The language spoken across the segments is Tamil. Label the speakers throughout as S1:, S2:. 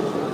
S1: Thank you.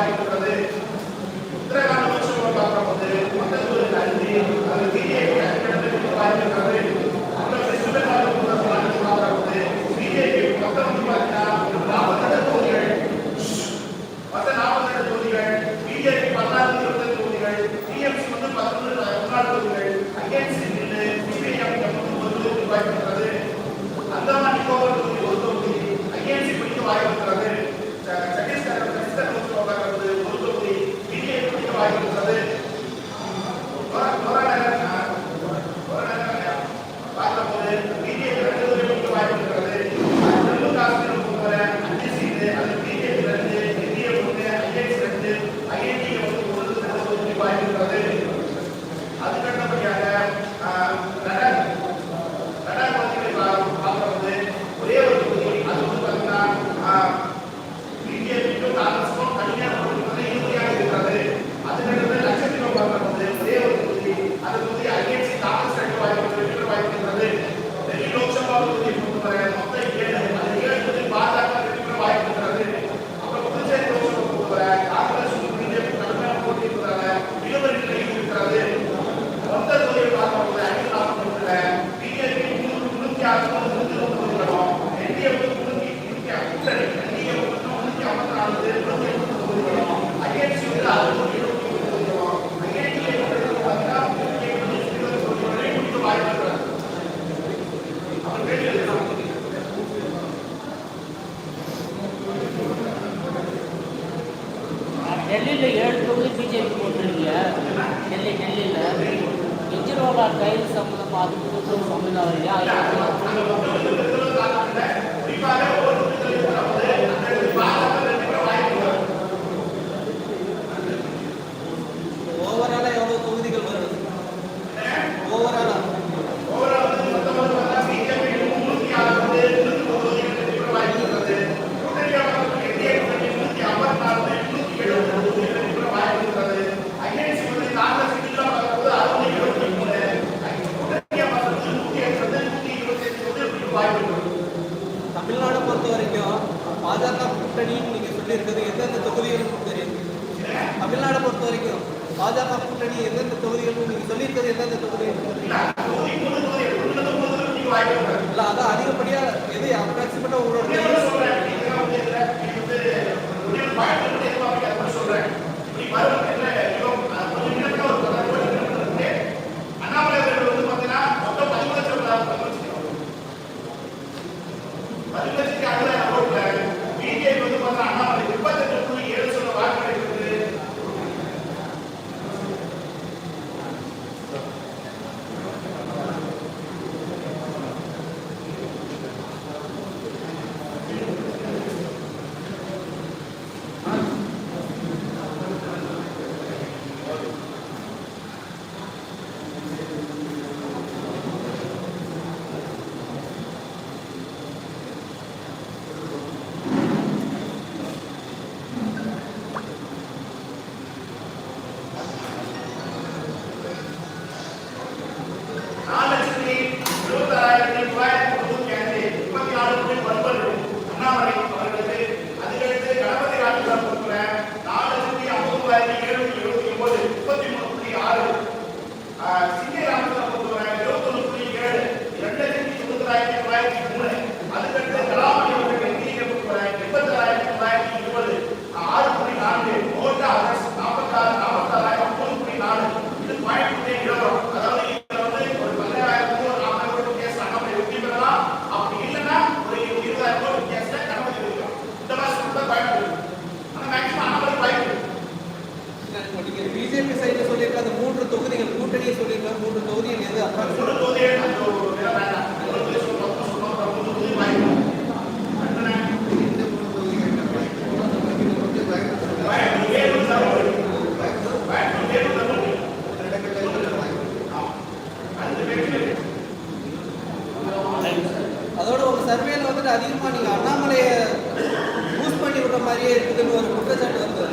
S1: ಆಗಿರುತ್ತದೆ ಉತ್ತರಾಖಂಡ ಪಶ್ಚಿಮ ಭಾಗದ பாஜக கூட்டணி
S2: எந்தெந்த தொகுதிகள் நீங்க சொல்லியிருக்கிறது எந்தெந்த தொகுதிகள்? இல்ல அதான் அதிகப்படியா எது? அப்ராக்சிமேட்டா உங்களோட
S1: சொல்றேன். அதோட ஒரு சர்வேல வந்துட்டு அதிகமாக நீங்கள் அண்ணாமலையை யூஸ் பண்ணி விடுற மாதிரியே இருக்குதுன்னு ஒரு குற்றச்சாட்டு வருது.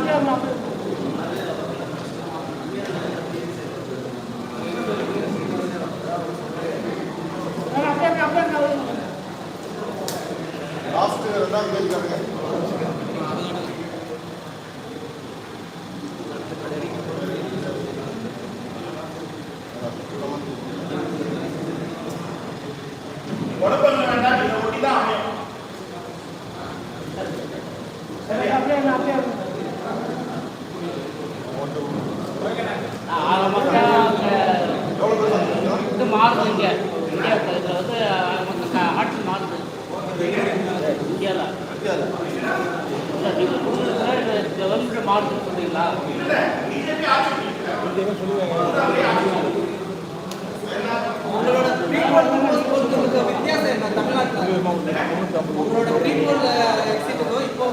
S3: problem of இது
S4: மாறுது இங்கே இந்தியா இதில் வந்து மொத்தம் ஆட்சி மாறுது இந்தியாவில் கவர்மெண்ட் மாறுது சொல்றீங்களா
S1: உங்களோட வித்தியாசம் உங்களோட இப்போ